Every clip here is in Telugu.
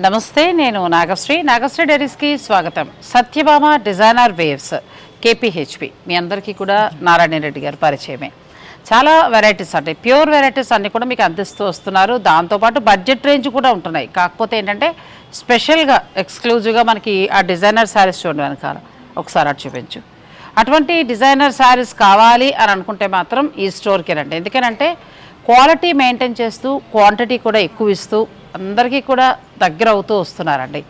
నమస్తే నేను నాగశ్రీ. నాగశ్రీ డైరీస్కి స్వాగతం. Satyabhama designer waves KPHB. మీ అందరికీ కూడా నారాయణ రెడ్డి గారు పరిచయమే. చాలా వెరైటీస్ అంటే ప్యూర్ వెరైటీస్ అన్నీ కూడా మీకు అందిస్తూ వస్తున్నారు. దాంతోపాటు బడ్జెట్ రేంజ్ కూడా ఉంటున్నాయి. కాకపోతే ఏంటంటే స్పెషల్గా ఎక్స్క్లూజివ్గా మనకి ఆ డిజైనర్ శారీస్ చూడండి వెనకాల. ఒకసారి అటు చూపించు. అటువంటి డిజైనర్ శారీస్ కావాలి అని అనుకుంటే మాత్రం ఈ స్టోర్కి రండి. ఎందుకనంటే క్వాలిటీ మెయింటైన్ చేస్తూ క్వాంటిటీ కూడా ఎక్కువ ఇస్తూ అందరికీ కూడా దగ్గర అవుతూ వస్తున్నారండి.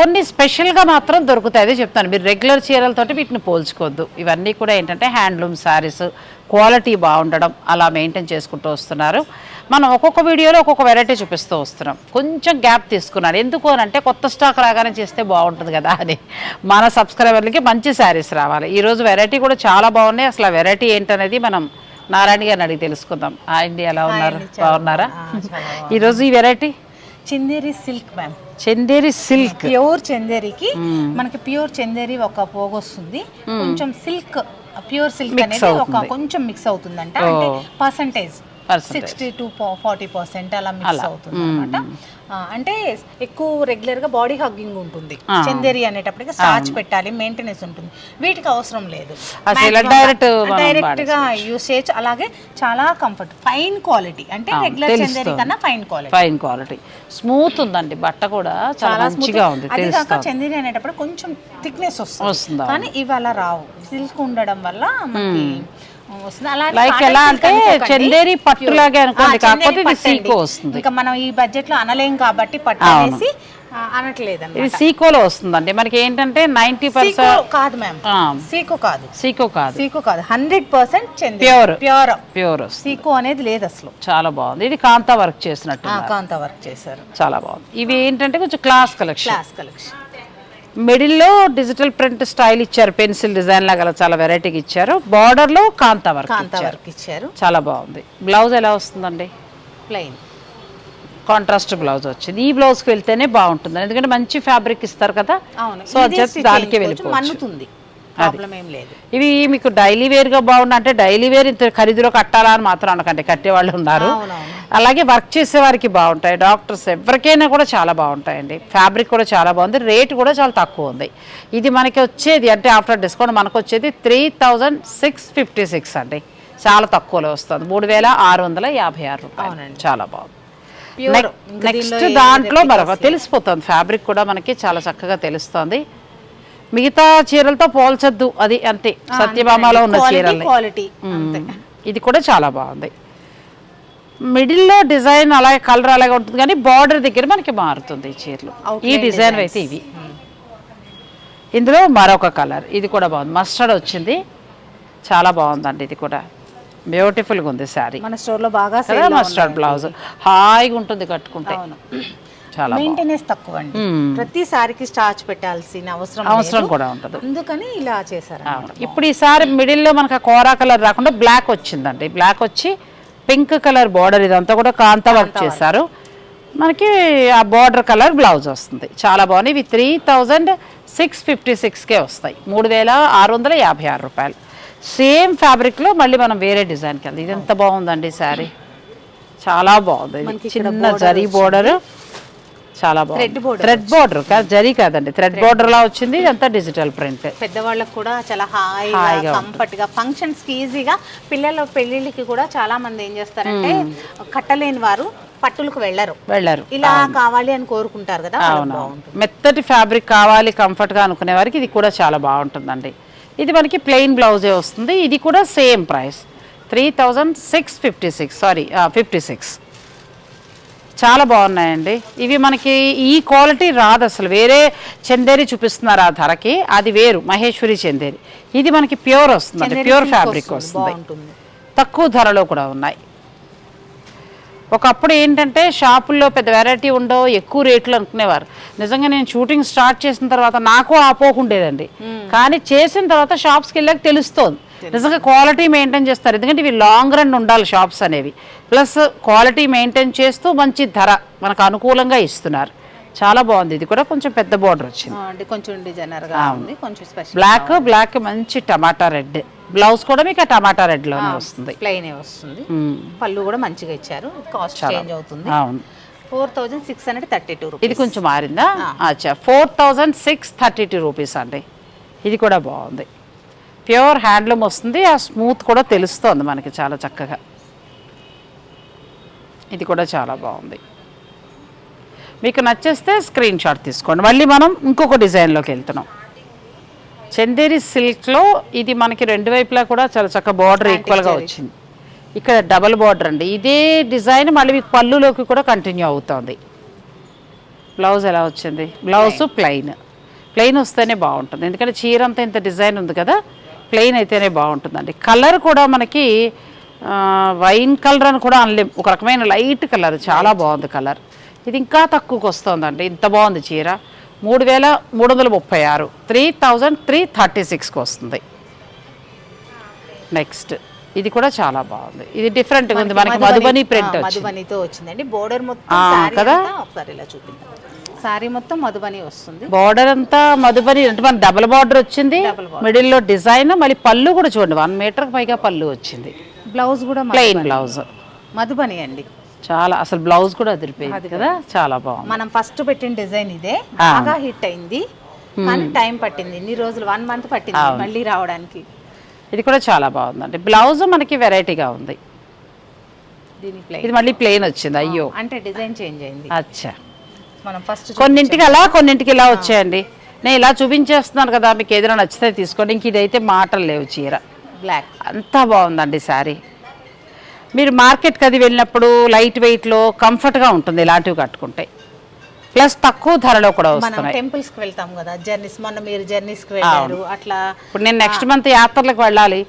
కొన్ని స్పెషల్గా మాత్రం దొరుకుతాయి. అదే చెప్తాను మీరు రెగ్యులర్ చీరలతోటి వీటిని పోల్చుకోవద్దు. ఇవన్నీ కూడా ఏంటంటే హ్యాండ్లూమ్ శారీస్ క్వాలిటీ బాగుండడం అలా మెయింటైన్ చేసుకుంటూ వస్తున్నారు. మనం ఒక్కొక్క వీడియోలో ఒక్కొక్క వెరైటీ చూపిస్తూ వస్తున్నాం. కొంచెం గ్యాప్ తీసుకున్నారు. ఎందుకు అని అంటే కొత్త స్టాక్ రాగానే చేస్తే బాగుంటుంది కదా అని. మన సబ్స్క్రైబర్లకి మంచి శారీస్ రావాలి. ఈరోజు వెరైటీ కూడా చాలా బాగున్నాయి. అసలు వెరైటీ ఏంటనేది మనం నారాయణ గారిని అడిగి తెలుసుకుందాం. అండి ఎలా ఉన్నారు? బాగున్నారా? ఈరోజు ఈ variety? Chanderi silk ma'am Chanderi silk. Pure చందేరికి మనకి ప్యూర్ చందేరి ఒక పోగు వస్తుంది. కొంచెం సిల్క్ ప్యూర్ సిల్క్ అనేది ఒక కొంచెం మిక్స్ అవుతుందంట. అంటే percentage. Sixty to forty percent అలా మిక్స్ అవుతుంది అనమాట అంటే ఎక్కువ రెగ్యులర్గా బాడీ హగ్గింగ్ ఉంటుంది. చందేరి అనేటప్పటికి స్టార్చ్ పెట్టాలి మెయింటెనెన్స్ ఉంటుంది. వీటికి అవసరం లేదు. డైరెక్ట్గా యూస్ చేయొచ్చు. అలాగే చాలా కంఫర్ట్ ఫైన్ క్వాలిటీ అంటే రెగ్యులర్ చందేరి కన్నా fine quality fine quality smooth ఉందండి బట్ట కూడా చాలా మంచిగా ఉంది అది కాక చందేరి అనేటప్పుడు కొంచెం థిక్నెస్ వస్తుంది. కానీ ఇవాళ రావు. సిల్క్ ఉండడం వల్ల మనకి cotton ఎలా అంటే. చందేరి పట్టులాగే అనుకోండి ఆ, చందేరి కాకపోతే ఇది పట్టు. సీకో వస్తుంది. ఇంకా మనం ఈ బడ్జెట్లో అనలేం కాబట్టి పట్టు అనేసి ఆ, అనట్లేదు ఇది సీకోలో వస్తుందండి. మనకి ఏంటంటే నైంటీ సీకో పర్సెంట్ కాదు మ్యామ్ సీకో కాదు. సీకో కాదు. సీకో కాదు. Hundred percent. ప్యూర్ ప్యూర్ వస్తుంది. సీకో అనేది లేదు అసలు. చాలా బాగుంది. ఇది కాంతా వర్క్ చేసినట్టు కాంత వర్క్ చేశారు. చాలా బాగుంది. ఇవి ఏంటంటే కొంచెం క్లాస్ కలెక్షన్ క్లాస్ కలెక్షన్ మిడిల్లో డిజిటల్ ప్రింట్ స్టైల్ ఇచ్చారు పెన్సిల్ డిజైన్ లాగా చాలా వెరైటీగా ఇచ్చారు. బార్డర్లో కాంతా వర్క్ కాంత ఇచ్చారు. వర్క్ ఇచ్చారు. చాలా బాగుంది. బ్లౌజ్ ఎలా వస్తుందండి? ప్లెయిన్ కాంట్రాస్ట్ బ్లౌజ్ వచ్చింది. ఈ బ్లౌజ్కి వెళ్తేనే బాగుంటుంది. ఎందుకంటే మంచి ఫ్యాబ్రిక్ ఇస్తారు కదా. సో అది దానికే మన్నుతుంది. ప్రాబ్లం ఏం లేదు. ఇవి మీకు డైలీ వేర్గా బాగుండు అంటే డైలీ వేర్ ఇంత ఖరీదులో కట్టాలా అని మాత్రం అనకండి. కట్టే వాళ్ళు ఉన్నారు. అలాగే వర్క్ చేసే వారికి బాగుంటాయి. డాక్టర్స్ ఎవరికైనా కూడా చాలా బాగుంటాయండి. ఫ్యాబ్రిక్ కూడా చాలా బాగుంది. రేట్ కూడా చాలా తక్కువ ఉంది. ఇది మనకి వచ్చేది అంటే ఆఫ్టర్ డిస్కౌంట్ మనకు వచ్చేది three thousand six fifty six అండి. చాలా తక్కువలో వస్తుంది. మూడు వేల ఆరు వందల యాభై ఆరు రూపాయలు. చాలా బాగుంది. నెక్స్ట్ దాంట్లో మరొక తెలిసిపోతుంది. ఫ్యాబ్రిక్ కూడా మనకి చాలా చక్కగా తెలుస్తుంది. మిగతా చీరలతో పోల్చొద్దు. అది అంతే. సత్యభామలో ఉన్న క్వాలిటీ మ్మ్. ఇది కూడా చాలా బాగుంది. మిడిల్లో డిజైన్ అలాగే కలర్ అలాగే ఉంటుంది కానీ బార్డర్ దగ్గర మనకి మారుతుంది ఈ చీరలు. ఈ డిజైన్ అయితే ఇవి. ఇందులో మరొక కలర్. ఇది కూడా బాగుంది. మస్టర్డ్ వచ్చింది. చాలా బాగుందండి ఇది కూడా. బ్యూటిఫుల్గా ఉంది శారీ. మన స్టోర్లో బాగా మస్టర్డ్ బ్లౌజ్. హాయిగా ఉంటుంది కట్టుకుంటే. చాలా. మెయింటెనెన్స్ తక్కువ అండి ప్రతి సారికి స్టార్చ్ పెట్టాల్సిన అవసరం అవసరం. కూడా ఉంటుంది అందుకని ఇలా చేశారు. ఇప్పుడు ఈసారి మిడిల్లో మనకు కోరా కలర్ రాకుండా బ్లాక్ వచ్చిందండి. బ్లాక్ వచ్చి పింక్ కలర్ బార్డర్ ఇదంతా కూడా కాంతా వర్క్ చేశారు. మనకి ఆ బార్డర్ కలర్ బ్లౌజ్ వస్తుంది. చాలా బాగుంది ఇవి త్రీ థౌజండ్ సిక్స్ ఫిఫ్టీ సిక్స్కే వస్తాయి. మూడు వేల ఆరు వందల యాభై ఆరు రూపాయలు. సేమ్ ఫ్యాబ్రిక్లో మళ్ళీ మనం వేరే డిజైన్కి వెళ్దాం. ఇది ఎంత బాగుందండి శారీ చాలా బాగుంది. చిన్న జరీ బోర్డర్ చాలా బాగుంది. థ్రెడ్ బోర్డర్ కాదు జరీ కాదండి థ్రెడ్ బోర్డర్ లా వచ్చింది ఇదంతా డిజిటల్ ప్రింట్ పెద్దవాళ్ళకి కూడా చాలా హాయిగా కంఫర్ట్గా ఫంక్షన్స్కి ఈజీగా పిల్లల పెళ్ళిళ్ళకి కూడా చాలా మంది ఏం చేస్తారంటే కట్టలేని వారు పట్టులకు వెళ్ళరు. వెళ్ళారు. ఇలా కావాలి అని కోరుకుంటారు కదా అవును మెత్తటి ఫ్యాబ్రిక్ కావాలి కంఫర్ట్గా అనుకునే వారికి ఇది కూడా చాలా బాగుంటుందండి. ఇది మనకి ప్లెయిన్ బ్లౌజే వస్తుంది ఇది కూడా same price three thousand six fifty six sorry fifty six చాలా బాగున్నాయండి. ఇవి మనకి ఈ క్వాలిటీ రాదు అసలు. వేరే చందేరి చూపిస్తున్నారు ఆ ధరకి. అది వేరు. మహేశ్వరి చందేరి. ఇది మనకి ప్యూర్ వస్తుందండి చందేరి ప్యూర్ ఫ్యాబ్రిక్ వస్తుంది, వస్తుంది. తక్కువ ధరలో కూడా ఉన్నాయి. ఒకప్పుడు ఏంటంటే షాపుల్లో పెద్ద వెరైటీ ఉండవు ఎక్కువ రేట్లు అనుకునేవారు. నిజంగా నేను షూటింగ్ స్టార్ట్ చేసిన తర్వాత నాకు ఆపోకుండేదండి కానీ చేసిన తర్వాత షాప్స్కి వెళ్ళాక తెలుస్తోంది. నిజంగా క్వాలిటీ మెయింటైన్ చేస్తారు. ఎందుకంటే ఇవి లాంగ్ రన్ ఉండాలి షాప్స్ అనేవి. ప్లస్ క్వాలిటీ మెయింటైన్ చేస్తూ మంచి ధర మనకు అనుకూలంగా ఇస్తున్నారు. చాలా బాగుంది. ఇది కూడా కొంచెం పెద్ద బార్డర్ వచ్చింది. కొంచెం డిజైనర్గా ఉంది కొంచెం స్పెషల్ బ్లాక్ బ్లాక్ మంచి టమాటా రెడ్ బ్లౌజ్ కూడా మీకు ఆ టమాటా రెడ్లోనే వస్తుంది. ప్లెయిన్ వస్తుంది. పళ్ళు కూడా మంచిగా ఇచ్చారు. కాస్ట్ చేంజ్ అవుతుంది. అవును. Four thousand six hundred thirty two ఇది కొంచెం మారిందా? అచ్చా. Four thousand six thirty two rupees అండి. ఇది కూడా బాగుంది. ప్యూర్ హ్యాండ్లూమ్ వస్తుంది. ఆ స్మూత్ కూడా తెలుస్తోంది మనకి చాలా చక్కగా. ఇది కూడా చాలా బాగుంది. మీకు నచ్చేస్తే స్క్రీన్ షాట్ తీసుకోండి. మళ్ళీ మనం ఇంకొక డిజైన్లోకి వెళ్తున్నాం. చందేరి సిల్క్లో ఇది మనకి రెండు వైపులా కూడా చాలా చక్కగా బార్డర్ ఈక్వల్గా వచ్చింది. ఇక్కడ డబల్ బార్డర్ అండి. ఇదే డిజైన్ మళ్ళీ మీకు పళ్ళులోకి కూడా కంటిన్యూ అవుతుంది. బ్లౌజ్ ఎలా వచ్చింది? బ్లౌజ్ ప్లెయిన్ ప్లెయిన్ వస్తేనే బాగుంటుంది. ఎందుకంటే చీర అంతా ఇంత డిజైన్ ఉంది కదా. ప్లెయిన్ అయితేనే బాగుంటుందండి. కలర్ కూడా మనకి వైన్ కలర్ అని కూడా అనలేం. ఒక రకమైన లైట్ కలర్ చాలా బాగుంది కలర్. ఇది ఇంకా తక్కువకి వస్తుందండి. ఇంత బాగుంది చీర. మూడు వేల మూడు వందల ముప్పై ఆరు. త్రీ థౌజండ్ త్రీ థర్టీ సిక్స్కి వస్తుంది. నెక్స్ట్. ఇది కూడా చాలా బాగుంది. ఇది డిఫరెంట్గా ఉంది. మనకి మధుబని ప్రింట్ వచ్చింది. మధుబనితో వచ్చిందండి. బోర్డర్ మొత్తం కదా? ఒకసారి ఇలా చూపిద్దాం. సారీ మొత్తం మధుబని వస్తుంది. బార్డర్ అంతా మధుబని అంటే మన డబుల్ బార్డర్ వచ్చింది. Border. మిడిల్లో డిజైన్ మళ్ళీ పళ్ళు కూడా చూడండి. వన్ మీటర్ పైగా పళ్ళు వచ్చింది. బ్లౌజ్ కూడా ప్లెయిన్. బ్లౌజ్ మధుబని అండి. చాలా అసలు బ్లౌజ్ కూడా అదిరిపోయింది కదా? చాలా బాగుంది. మనం ఫస్ట్ పెట్టిన డిజైన్ ఇదే. బాగా హిట్ అయింది. కానీ టైం పట్టింది. ఇన్ని రోజులు వన్ మంత్ పట్టింది మళ్ళీ రావడానికి. ఇది కూడా చాలా బాగుందండి. బ్లౌజ్ మనకి వెరైటీగా ఉంది. ఇది మళ్ళీ ప్లెయిన్ వచ్చింది. అయ్యో. అంటే డిజైన్ చేంజ్ అయింది. అచ్చా. మనం ఫస్ట్ కొన్నింటికి అలా కొన్నింటికి ఇలా వచ్చాయండి. నేను ఇలా చూపించేస్తున్నాను కదా మీకు ఏదైనా నచ్చితే తీసుకోండి. ఇంక ఇదైతే మాటలు లేవు చీర. బ్లాక్ అంతా బాగుందండి శారీ. మీరు మార్కెట్కి అది వెళ్ళినప్పుడు లైట్ వెయిట్లో కంఫర్ట్గా ఉంటుంది ఇలాంటివి కట్టుకుంటే. ప్లస్ తక్కువ ధరలో కూడా వస్తున్నాయి. టెంపుల్స్కి వెళ్తాం కదా జర్నీస్ మొన్న మీరు జర్నీస్కి వెళ్ళారు అట్లా ఇప్పుడు నేను నెక్స్ట్ మంత్ యాత్రలకు వెళ్ళాలి.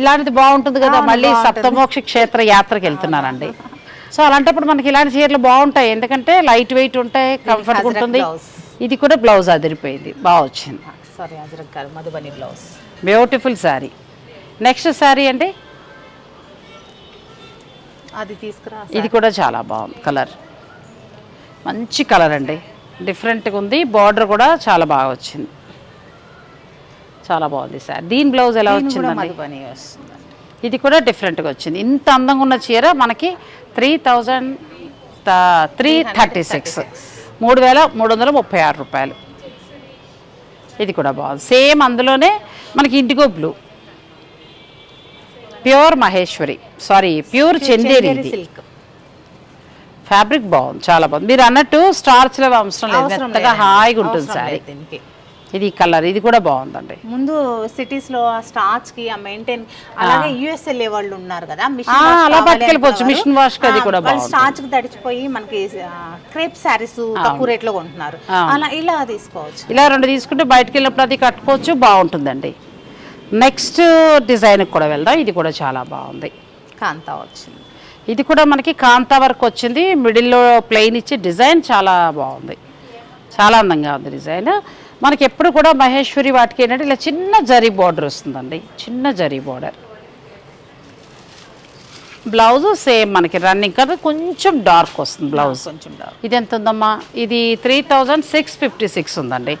ఇలాంటిది బాగుంటుంది కదా మళ్ళీ సప్తమోక్ష క్షేత్ర యాత్రకు వెళ్తున్నానండి. సో అలాంటప్పుడు మనకి ఇలాంటి చీరలు బాగుంటాయి. ఎందుకంటే లైట్ వెయిట్ ఉంటాయి కంఫర్ట్గా ఉంటుంది. ఇది కూడా బ్లౌజ్ అదిరిపోయింది. బాగా వచ్చింది. Sari Madhubani blouse. Beautiful sari next sari అండి అది తీసుకురా ఇది కూడా చాలా బాగుంది. కలర్ మంచి కలర్ అండి. డిఫరెంట్గా ఉంది. బార్డర్ కూడా చాలా బాగా వచ్చింది. చాలా బాగుంది సార్ దీని బ్లౌజ్ ఎలా వచ్చిందండి? మధుబని వస్తుందండి. ఇది కూడా డిఫరెంట్గా వచ్చింది. ఇంత అందంగా ఉన్న చీర మనకి three thousand three thirty six. మూడు వేల మూడు వందల ముప్పై ఆరు రూపాయలు. ఇది కూడా బాగుంది. సేమ్ అందులోనే మనకి indigo blue. Pure Maheshwari. Sorry pure Chanderi ఇది. సిల్క్. ఫ్యాబ్రిక్ బాగుంది చాలా బాగుంది. మీరు అన్నట్టు స్టార్చ్లో అవసరం లేదు. మెత్తగా. హాయిగా ఉంటుంది సారీ. ఇది కలర్ ఇది కూడా బాగుందండి. ముందు సిటీస్లో ఆ స్టార్చ్కి ఆ మెయింటైన్ అలాగే యుఎస్ వెళ్ళే వాళ్ళు ఉన్నారు కదా మిషన్ అలా పట్టుకెళ్ళిపోవచ్చు. మిషన్ వాష్ అది కూడా వాళ్ళు. స్టార్చ్కి తడిచిపోయి మనకి క్రేప్ శారీస్ తక్కువ రేట్లో కొంటున్నారు అలా ఇలా తీసుకోవచ్చు. ఇలా రెండు తీసుకుంటే బయటకు వెళ్ళినప్పుడు అది కట్టుకోవచ్చు బాగుంటుందండి. నెక్స్ట్ డిజైన్కి కూడా వెళ్దాం. ఇది కూడా చాలా బాగుంది. కాంతా వచ్చింది. ఇది కూడా మనకి కాంతా వర్క్ వచ్చింది. మిడిల్లో ప్లెయిన్ ఇచ్చి డిజైన్ చాలా బాగుంది. చాలా అందంగా ఉంది డిజైన్. మనకి ఎప్పుడు కూడా మహేశ్వరి వాటికి ఏంటంటే ఇలా చిన్న జరీ బార్డర్ వస్తుందండి. చిన్న జరీ బార్డర్ బ్లౌజ్ సేమ్ మనకి రన్నింగ్ కదా కొంచెం డార్క్ వస్తుంది బ్లౌజ్ కొంచెం dark. ఇది ఎంత ఉందమ్మా? ఇది three thousand six fifty six ఉందండి.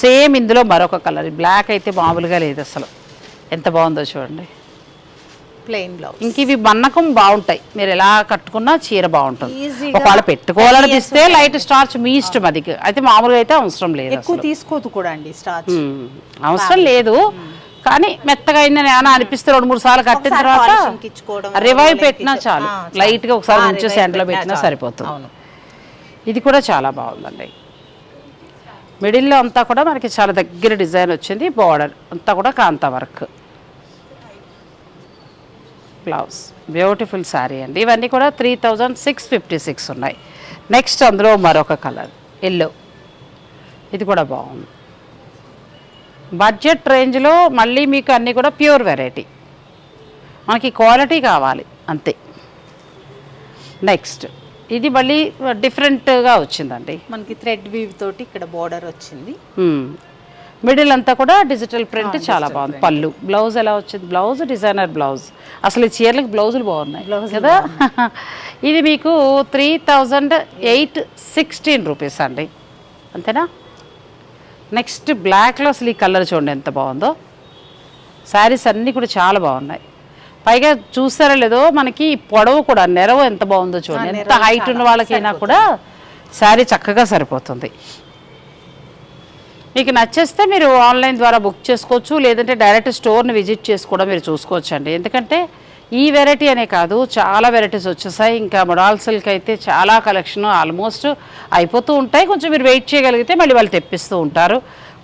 సేమ్ ఇందులో మరొక కలర్ బ్లాక్ అయితే మామూలుగా లేదు అసలు. ఎంత బాగుందో చూడండి. ప్లెయిన్ బ్లౌజ్ ఇంక ఇవి మన్నకం బాగుంటాయి. మీరు ఎలా కట్టుకున్నా చీర బాగుంటుంది. ఒకవేళ పెట్టుకోవాలనిపిస్తే లైట్ స్టార్చ్ మీ ఇష్టం అది. అయితే మామూలుగా అయితే అవసరం లేదు ఎక్కువ తీసుకోదు కూడా అండి స్టార్చ్. అవసరం లేదు. కానీ మెత్తగా అయిందని ఏమైనా అనిపిస్తే రెండు మూడు సార్లు కట్టిన తర్వాత రివైవ్ పెట్టినా చాలు ఆ, చాలు. లైట్గా ఒకసారి revive ఎండలో పెట్టినా. సరిపోతుంది. ఇది కూడా చాలా బాగుందండి. మిడిల్లో అంతా కూడా మనకి చాలా దగ్గర డిజైన్ వచ్చింది. బార్డర్ అంతా కూడా kantha work. Blouse. Beautiful sari అండి. ఇవన్నీ కూడా three thousand six fifty six ఉన్నాయి. నెక్స్ట్ అందులో మరొక కలర్. ఎల్లో ఇది కూడా బాగుంది. బడ్జెట్ రేంజ్లో మళ్ళీ మీకు అన్నీ కూడా ప్యూర్ వెరైటీ మనకి క్వాలిటీ కావాలి. అంతే. నెక్స్ట్ ఇది మళ్ళీ డిఫరెంట్గా వచ్చిందండి. మనకి థ్రెడ్ వీవ్ తోటి ఇక్కడ బోర్డర్ వచ్చింది. మిడిల్ అంతా కూడా డిజిటల్ ప్రింట్ చాలా బాగుంది. పళ్ళు బ్లౌజ్ ఎలా వచ్చింది? Blouse designer blouse. అసలు ఈ చీరలకు బ్లౌజులు బాగున్నాయి కదా? ఇది మీకు three thousand eight sixteen rupees అండి. అంతేనా? నెక్స్ట్ బ్లాక్లో అసలు ఈ కలర్ చూడండి ఎంత బాగుందో. శారీస్ అన్నీ కూడా చాలా బాగున్నాయి. పైగా చూసారా లేదో మనకి పొడవు కూడా నెరవు ఎంత బాగుందో చూడండి. ఎంత హైట్ ఉన్న వాళ్ళకైనా కూడా శారీ చక్కగా సరిపోతుంది. మీకు నచ్చేస్తే మీరు ఆన్లైన్ ద్వారా బుక్ చేసుకోవచ్చు లేదంటే డైరెక్ట్ స్టోర్ని విజిట్ చేసి కూడా మీరు చూసుకోవచ్చు అండి ఎందుకంటే ఈ వెరైటీ అనే కాదు చాలా వెరైటీస్ వచ్చేసాయి. ఇంకా మొడాల్ సిల్క్ అయితే చాలా కలెక్షన్ ఆల్మోస్ట్ అయిపోతూ ఉంటాయి. కొంచెం మీరు వెయిట్ చేయగలిగితే మళ్ళీ వాళ్ళు తెప్పిస్తూ ఉంటారు.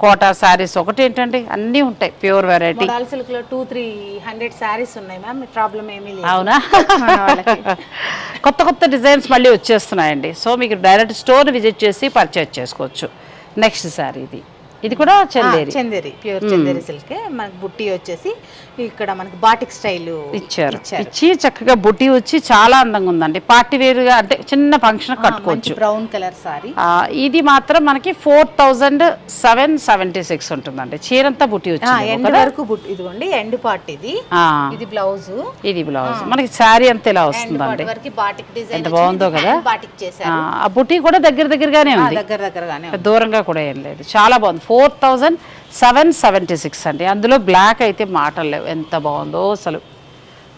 కోటా శారీస్ ఒకటి ఏంటండి? అన్నీ ఉంటాయి ప్యూర్ వెరైటీ. మోడల్ సిల్క్లో టూ త్రీ హండ్రెడ్ శారీస్ ఉన్నాయి మ్యామ్. ప్రాబ్లం ఏమీ లేదు. అవునా. కొత్త కొత్త డిజైన్స్ మళ్ళీ వచ్చేస్తున్నాయండి. సో మీకు డైరెక్ట్ స్టోర్ విజిట్ చేసి పర్చేజ్ చేసుకోవచ్చు. నెక్స్ట్ శారీ ఇది. ఇది కూడా Chanderi. Chanderi pure Chanderi silk. మనకి బుట్టి వచ్చేసి ఇక్కడ మనకి బాటిక్ స్టైల్ ఇచ్చారు. ఇచ్చి చక్కగా బుట్టి వచ్చి చాలా అందంగా ఉందండి. పార్టీ వేరుగా అంటే చిన్న ఫంక్షన్ కట్టుకోవచ్చు. Brown colour sari. ఇది మాత్రం మనకి four thousand seven seventy six ఉంటుందండి. చీరంతా బుట్టి వచ్చింది ఎండ్ వరకు బుట్టి ఇదిగోండి ఎండ్ పార్ట్ ఇది. ఇది బ్లౌజ్. ఇది బ్లౌజ్. మనకి శారీ అంతా ఇలా వస్తుందండి. ఎంత బాగుందో కదా? బాటిక్ చేశారు. ఆ, బుట్టి కూడా దగ్గర దగ్గరగానే ఉంది. దగ్గర దగ్గరగానే ఉంది. దూరంగా కూడా ఏం లేదు. చాలా బాగుంది. Four thousand seven seventy six అండి. అందులో బ్లాక్ అయితే మాటలు లేవు. ఎంత బాగుందో అసలు.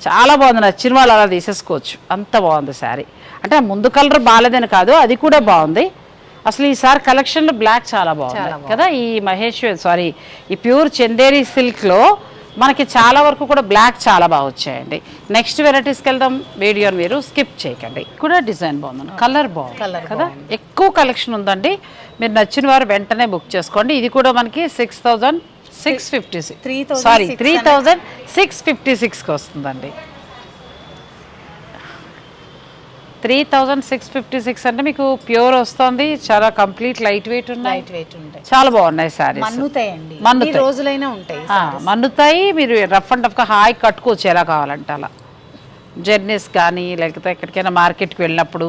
చాలా బాగుంది. నచ్చిన వాళ్ళు అలా తీసేసుకోవచ్చు. అంత బాగుంది శారీ. అంటే ముందు కలర్ బాగాలేదని కాదు అది కూడా బాగుంది. అసలు ఈసారి కలెక్షన్లో బ్లాక్ చాలా బాగుంది. కదా? ఈ మహేశ్వర్ సారీ ఈ ప్యూర్ చందేరి సిల్క్లో మనకి చాలా వరకు కూడా బ్లాక్ చాలా బాగా వచ్చాయండి. నెక్స్ట్ వెరైటీస్కి వెళ్దాం. వీడియోని మీరు స్కిప్ చేయకండి. కూడా డిజైన్ బాగుంది. కలర్ బాగుంది. కదా? ఎక్కువ కలెక్షన్ ఉందండి. మీరు నచ్చిన వారు వెంటనే బుక్ చేసుకోండి. ఇది కూడా మనకి six thousand six fifty six 3,600 sorry three thousand six fifty సిక్స్కి వస్తుందండి. Three thousand six fifty six అంటే మీకు ప్యూర్ వస్తుంది. చాలా కంప్లీట్ లైట్ వెయిట్ ఉన్నాయి. లైట్ వెయిట్ ఉంటాయి. చాలా బాగున్నాయి సారీస్ మన్నుతాయండి. రోజులైనా ఉంటాయి మన్నుతాయి. మీరు రఫ్ అండ్ టఫ్గా హాయి కట్టుకోవచ్చు ఎలా కావాలంటే అలా. జర్నీస్ కానీ లేకపోతే ఎక్కడికైనా మార్కెట్కి వెళ్ళినప్పుడు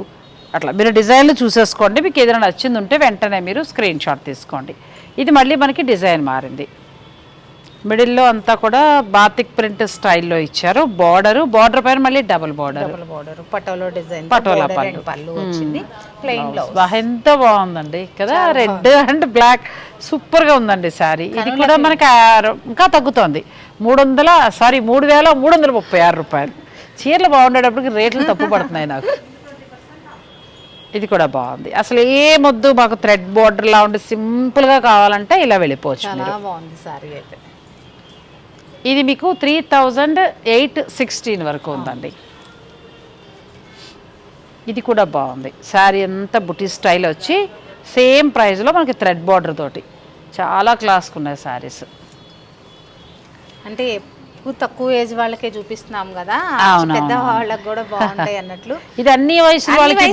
అట్లా. మీరు డిజైన్లు చూసేసుకోండి. మీకు ఏదైనా నచ్చింది ఉంటే వెంటనే మీరు స్క్రీన్ షాట్ తీసుకోండి. ఇది మళ్ళీ మనకి డిజైన్ మారింది. మిడిల్లో అంతా కూడా బాతిక్ ప్రింట్ స్టైల్లో ఇచ్చారు. బార్డరు బార్డర్ పైన మళ్ళీ డబుల్ బార్డర్. పటోలో డిజైన్ పటోలా పళ్ళు. పళ్ళు వచ్చింది. ప్లెయిన్ బ్లౌజ్ బా, ఎంత బాగుందండి. కదా రెడ్ అండ్ బ్లాక్. సూపర్గా ఉందండి సారీ ఇది కూడా మనకి ఇంకా తగ్గుతోంది. మూడు వందల సారీ మూడు వేల మూడు వందల ముప్పై ఆరు రూపాయలు. చీరలు బాగుండేటప్పటికి రేట్లు తప్పు పడుతున్నాయి నాకు. ఇది కూడా బాగుంది. అసలు ఏ మొద్దు మాకు థ్రెడ్ బోర్డర్ లా ఉండి సింపుల్గా కావాలంటే ఇలా వెళ్ళిపోవచ్చు మీరు. చాలా బాగుంది సారీ అయితే. ఇది మీకు త్రీ థౌజండ్ ఎయిట్ సిక్స్టీన్ వరకు ఉందండి. ఇది కూడా బాగుంది. శారీ అంతా బుటీ స్టైల్ వచ్చి సేమ్ ప్రైస్లో మనకి థ్రెడ్ బార్డర్ తోటి. చాలా క్లాస్కి ఉన్నాయి శారీస్ అంటే ఎక్కువ తక్కువ ఏజ్ వాళ్ళకే చూపిస్తున్నాం కదా. పెద్ద వాళ్ళకి కూడా బాగుంటాయి అన్నట్లు. ఇది అన్ని వయసు వాళ్ళకి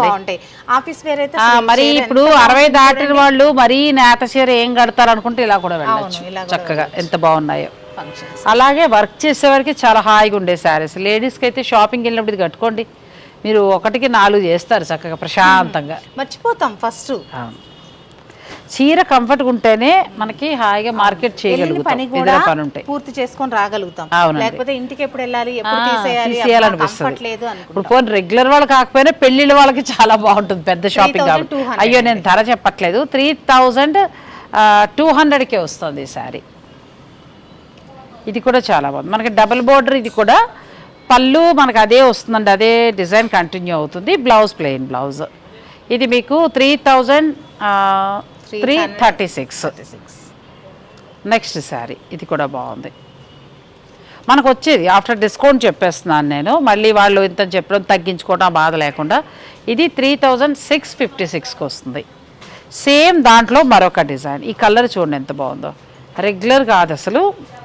బాగుంటాయి. ఆఫీస్ వేర్ అయితే మరి ఇప్పుడు అరవై దాటిన వాళ్ళు మరీ నేత చీర ఏం కడతారు అనుకుంటే ఇలా కూడా వెళ్ళచ్చు. చక్కగా ఎంత బాగున్నాయో. ఫంక్షన్స్ అలాగే వర్క్ చేసేవారికి చాలా హాయిగా ఉండే శారీస్. లేడీస్కి అయితే షాపింగ్ వెళ్ళినప్పుడు ఇది కట్టుకోండి. మీరు ఒకటికి నాలుగు చేస్తారు చక్కగా ప్రశాంతంగా. మర్చిపోతాం ఫస్ట్. చీర కంఫర్ట్గా ఉంటేనే మనకి హాయిగా మార్కెట్ చేయగలుగుతాం. పూర్తి చేసుకొని రాగలుగుతాం. లేకపోతే ఇంటికి ఎప్పుడు వెళ్ళాలి తీసేయాలనిపిస్తది. ఇప్పుడు పోనీ రెగ్యులర్ వాళ్ళు కాకపోయినా పెళ్ళిళ్ళ వాళ్ళకి చాలా బాగుంటుంది పెద్ద షాపింగ్ కాబట్టి. 3,200 అయ్యో నేను ధర చెప్పట్లేదు. త్రీ థౌజండ్ టూ హండ్రెడ్కే వస్తుంది ఈ శారీ ఇది కూడా చాలా బాగుంది. మనకి డబుల్ బోర్డర్ ఇది కూడా పళ్ళు మనకి అదే వస్తుందండి. అదే డిజైన్ కంటిన్యూ అవుతుంది. బ్లౌజ్ ప్లెయిన్ బ్లౌజ్ ఇది మీకు three thousand three thirty six next sari ఇది కూడా బాగుంది. మనకు వచ్చేది ఆఫ్టర్ డిస్కౌంట్ చెప్పేస్తున్నాను నేను. మళ్ళీ వాళ్ళు ఇంత చెప్పడం తగ్గించుకోవడం బాధ లేకుండా. ఇది త్రీ థౌజండ్ సిక్స్ ఫిఫ్టీ సిక్స్కి వస్తుంది. సేమ్ దాంట్లో మరొక డిజైన్. ఈ కలర్ చూడండి ఎంత బాగుందో. రెగ్యులర్ కాదు అసలు.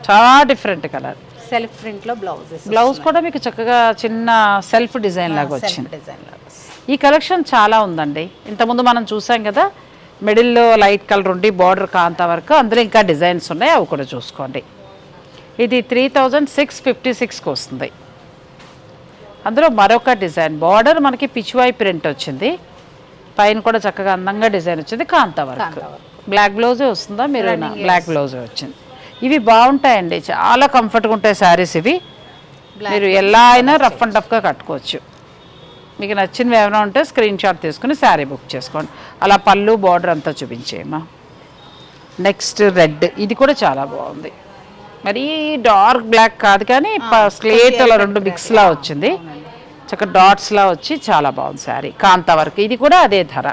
చాలా డిఫరెంట్ కలర్. సెల్ఫ్ ప్రింట్లో బ్లౌజెస్ బ్లౌజ్ కూడా మీకు చక్కగా చిన్న సెల్ఫ్ డిజైన్ లాగా వచ్చింది. ఈ కలెక్షన్ చాలా ఉందండి. ఇంతకుముందు మనం చూసాం కదా మిడిల్లో లైట్ కలర్ ఉండి బార్డర్ కాంత వరకు అందులో ఇంకా డిజైన్స్ ఉన్నాయి అవి కూడా చూసుకోండి. ఇది త్రీ థౌజండ్ సిక్స్ ఫిఫ్టీ సిక్స్కి వస్తుంది. అందులో మరొక డిజైన్ బార్డర్ మనకి పిచ్వాయి ప్రింట్ వచ్చింది. పైన కూడా చక్కగా అందంగా డిజైన్ వచ్చింది కాంత వర్క్. బ్లాక్ బ్లౌజే వస్తుందా? మీరు బ్లాక్ బ్లౌజే వచ్చింది. ఇవి బాగుంటాయండి చాలా కంఫర్ట్గా ఉంటాయి శారీస్ ఇవి. మీరు ఎలా అయినా రఫ్ అండ్ టఫ్గా కట్టుకోవచ్చు. మీకు నచ్చినవి ఏమైనా ఉంటే స్క్రీన్ షాట్ తీసుకుని శారీ బుక్ చేసుకోండి. అలా పళ్ళు బార్డర్ అంతా చూపించేయమ్మా. నెక్స్ట్ రెడ్ ఇది కూడా చాలా బాగుంది. మరీ డార్క్ బ్లాక్ కాదు కానీ స్లేట్ అలా రెండు మిక్స్ లా వచ్చింది. చక్క డాట్స్ లా వచ్చి చాలా బాగుంది శారీ కాంతా వర్క్. ఇది కూడా అదే ధర.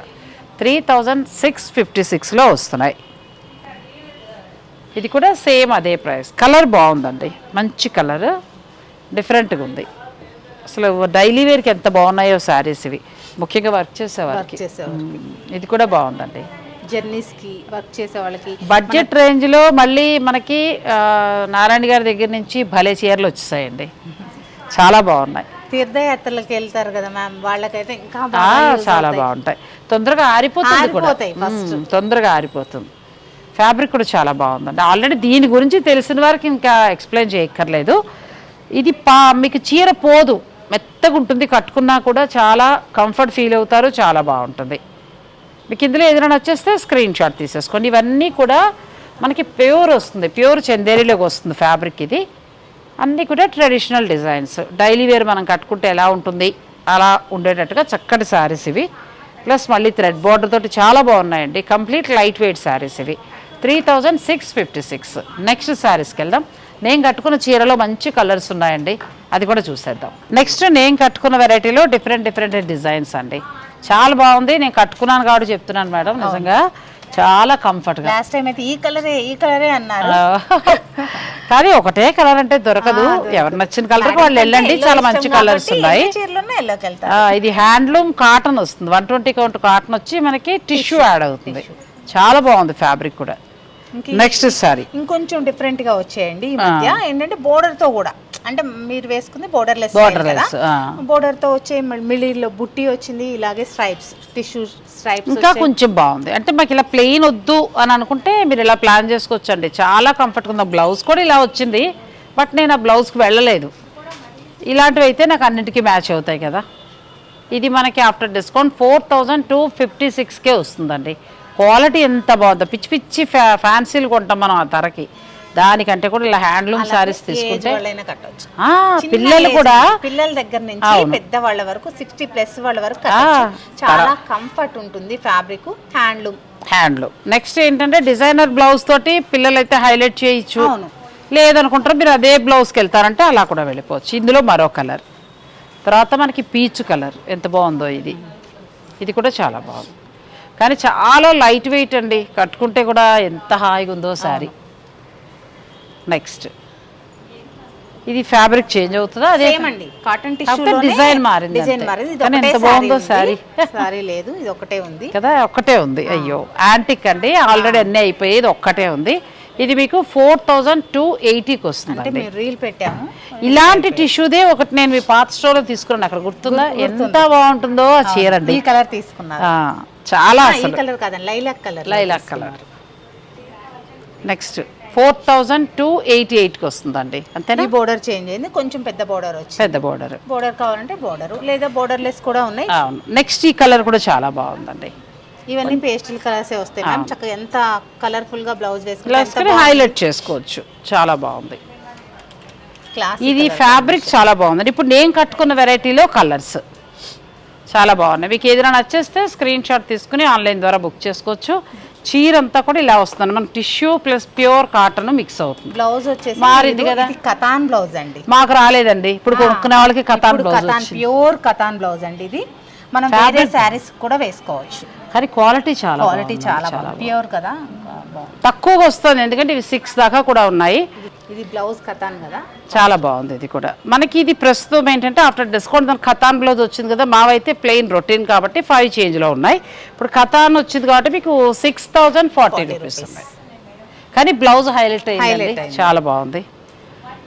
త్రీ థౌజండ్ సిక్స్ ఫిఫ్టీ సిక్స్లో వస్తున్నాయి. ఇది కూడా సేమ్ అదే ప్రైస్ కలర్ బాగుందండి. మంచి కలర్ డిఫరెంట్గా ఉంది. అసలు డైలీ వేర్కి ఎంత బాగున్నాయో శారీస్ ఇవి. ముఖ్యంగా వర్క్ మ్మ్. ఇది కూడా బాగుందండి. జర్నీస్కి వర్క్ చేసే వాళ్ళకి. బడ్జెట్ రేంజ్లో మళ్ళీ మనకి నారాయణ గారి దగ్గర నుంచి భలే చీరలు వచ్చేసాయండి. చాలా బాగున్నాయి. తీర్థయాత్రలకు వెళ్తారు కదా మ్యామ్ వాళ్ళకైతే ఇంకా చాలా. బాగుంటాయి. తొందరగా ఆరిపోతుంది కూడా. తొందరగా ఆరిపోతుంది. ఫ్యాబ్రిక్ కూడా చాలా బాగుందండి. ఆల్రెడీ దీని గురించి తెలిసిన వారికి ఇంకా ఎక్స్ప్లెయిన్ చేయక్కర్లేదు. ఇది పా మీకు చీర పోదు. మెత్తగా ఉంటుంది కట్టుకున్నా కూడా చాలా కంఫర్ట్ ఫీల్ అవుతారు చాలా బాగుంటుంది. మీకు ఇందులో ఏదైనా వచ్చేస్తే స్క్రీన్ షాట్ తీసేసుకోండి. ఇవన్నీ కూడా మనకి ప్యూర్ వస్తుంది ప్యూర్ చందేరిలోకి వస్తుంది ఫ్యాబ్రిక్ ఇది. అన్నీ కూడా ట్రెడిషనల్ డిజైన్స్ డైలీ వేర్ మనం కట్టుకుంటే ఎలా ఉంటుంది? అలా ఉండేటట్టుగా చక్కటి శారీస్ ఇవి. ప్లస్ మళ్ళీ థ్రెడ్ బార్డర్ తోటి చాలా బాగున్నాయండి. కంప్లీట్ లైట్ వెయిట్ శారీస్ ఇవి three thousand six fifty six next శారీస్కి వెళ్దాం. నేను కట్టుకున్న చీరలో మంచి కలర్స్ ఉన్నాయండి. అది కూడా చూసేద్దాం. నెక్స్ట్ నేను కట్టుకున్న వెరైటీలో డిఫరెంట్ డిఫరెంట్ డిజైన్స్ అండి. చాలా బాగుంది. నేను కట్టుకున్నాను కాబట్టి చెప్తున్నాను మేడం నిజంగా చాలా కంఫర్ట్గా లాస్ట్ టైం అయితే ఈ కలరే ఈ కలరే అన్నారు. కానీ ఒకటే కలర్ అంటే దొరకదు. ఎవరు నచ్చిన కలర్ వాళ్ళు వెళ్ళండి. చాలా మంచి కలర్స్ ఉన్నాయి. ఇది హ్యాండ్లూమ్ కాటన్ వస్తుంది. వన్ ట్వంటీ కౌంట్ కాటన్ వచ్చి మనకి టిష్యూ యాడ్ అవుతుంది. చాలా బాగుంది ఫ్యాబ్రిక్ కూడా. నెక్స్ట్ సారీ ఇంకొంచెం డిఫరెంట్గా వచ్చేయండి ఈ మధ్య. ఏంటంటే బోర్డర్తో కూడా. అంటే మీరు వేసుకుంది బోర్డర్ లెస్ Borderless, ఆ. బోర్డర్తో వచ్చే మిడిల్లో బుట్టి వచ్చింది ఇలాగే స్ట్రైప్స్ టిష్యూ స్ట్రైప్స్ ఇంకా కొంచెం బాగుంది. అంటే మాకు ఇలా ప్లెయిన్ వద్దు అని అనుకుంటే మీరు ఇలా ప్లాన్ చేసుకోవచ్చు అండి చాలా కంఫర్ట్గా ఉంది. బ్లౌజ్ కూడా ఇలా వచ్చింది బట్ నేను ఆ బ్లౌజ్కి వెళ్ళలేదు. ఇలాంటివి అయితే నాకు అన్నిటికీ మ్యాచ్ అవుతాయి కదా. ఇది మనకి after discount four thousand two fifty సిక్స్కే వస్తుందండి. క్వాలిటీ ఎంత బాగుందో. పిచ్చి పిచ్చి ఫ్యా ఫ్యాన్సీలు కొంటాం మనం ఆ ధరకి. దానికంటే కూడా ఇలా హ్యాండ్లూమ్ శారీస్ తీసుకుంటే పిల్లలు కూడా పిల్లల దగ్గర నుంచి పెద్ద వాళ్ళ వరకు సిక్స్టీ ప్లస్ వాళ్ళ వరకు. చాలా కంఫర్ట్ ఉంటుంది ఫ్యాబ్రిక్ హ్యాండ్లూమ్. హ్యాండ్లు నెక్స్ట్ ఏంటంటే డిజైనర్ బ్లౌజ్ తోటి పిల్లలు అయితే హైలైట్ చేయొచ్చు. లేదనుకుంటారు మీరు అదే బ్లౌజ్కి వెళ్తారంటే అలా కూడా వెళ్ళిపోవచ్చు. ఇందులో మరో కలర్. తర్వాత మనకి పీచ్ కలర్. ఎంత బాగుందో ఇది. ఇది కూడా చాలా బాగుంది. కానీ చాలా లైట్ వెయిట్ అండి. కట్టుకుంటే కూడా ఎంత హాయిగా ఉందో శారీ. నెక్స్ట్ ఇది ఫ్యాబ్రిక్ చేంజ్ అవుతుందా? అదే అండి. కాటన్ టిష్యూ మారింది డిజైన్. మారింది. ఇది ఒకటే ఎంత బాగుందో సారీ. సారీ లేదు ఇది ఒకటే ఉంది. కదా ఒక్కటే ఉంది. అయ్యో. యాంటిక్ అండి. ఆల్రెడీ అన్నీ అయిపోయి ఇది ఒక్కటే ఉంది. ఇది మీకు ఫోర్ థౌజండ్ టూ ఎయిటీకి మేము రీల్ పెట్టాము. ఇలాంటి టిష్యూదే ఒకటి నేను మీ పాత స్టోర్లో తీసుకున్నాను. అక్కడ గుర్తుందా? ఎంత బాగుంటుందో ఆ చీర అండి. ఈ కలర్ తీసుకున్నారు ఆ, చాలా ఈ కలర్ కాదండి lilac colour lilac colour. Next four thousand two eighty ఎయిట్కి వస్తుందండి. అంతేనా? ఈ బోర్డర్ చేంజ్ అయింది కొంచెం పెద్ద బోర్డర్ వచ్చింది. పెద్ద బోర్డర్. బోర్డర్ కావాలంటే బోర్డర్ లేదా బోర్డర్ లెస్ కూడా ఉన్నాయి. అవును. నెక్స్ట్ ఈ కలర్ కూడా చాలా బాగుందండి. ఇవన్నీ పేస్టల్ కలర్స్ వస్తాయి. మ్యామ్ చక్కగా ఎంత కలర్ఫుల్గా బ్లౌజ్ వేసుకుంటే ప్లస్ హైలైట్ చేసుకోవచ్చు. చాలా బాగుంది. ఇది ఫ్యాబ్రిక్ చాలా బాగుంది ఇప్పుడు నేను కట్టుకున్న వెరైటీలో కలర్స్ చాలా బాగున్నాయి. మీకు ఏదైనా నచ్చేస్తే స్క్రీన్ షాట్ తీసుకుని ఆన్లైన్ ద్వారా బుక్ చేసుకోవచ్చు. చీర అంతా కూడా ఇలా వస్తుంది మన tissue plus pure cotton mix అవుతుంది. బ్లౌజ్ వచ్చేసి మారింది కదా? కతాన్ బ్లౌజ్ అండి. మాకు రాలేదండి. ఇప్పుడు కొనుక్కునే వాళ్ళకి katan blouse pure katan blouse అండి ఇది. మనం వేరే శారీస్ కూడా వేసుకోవచ్చు. కానీ క్వాలిటీ చాలా క్వాలిటీ. చాలా ప్యూర్ కదా. తక్కువగా వస్తుంది ఎందుకంటే ఇవి సిక్స్ దాకా కూడా ఉన్నాయి. ఇది- బ్లౌజ్ కతాన్ కదా? చాలా బాగుంది ఇది కూడా. మనకి ఇది ప్రస్తుతం ఏంటంటే ఆఫ్టర్ డిస్కౌంట్ దాని కథాన్ బ్లౌజ్ వచ్చింది కదా మావైతే ప్లెయిన్ రొటీన్ కాబట్టి ఫైవ్ చేంజ్లో ఉన్నాయి. ఇప్పుడు కథాన్ వచ్చింది కాబట్టి మీకు సిక్స్ థౌజండ్ ఫార్టీ రూపీస్ ఉన్నాయి. కానీ బ్లౌజ్ హైలైట్ అయింది. చాలా బాగుంది.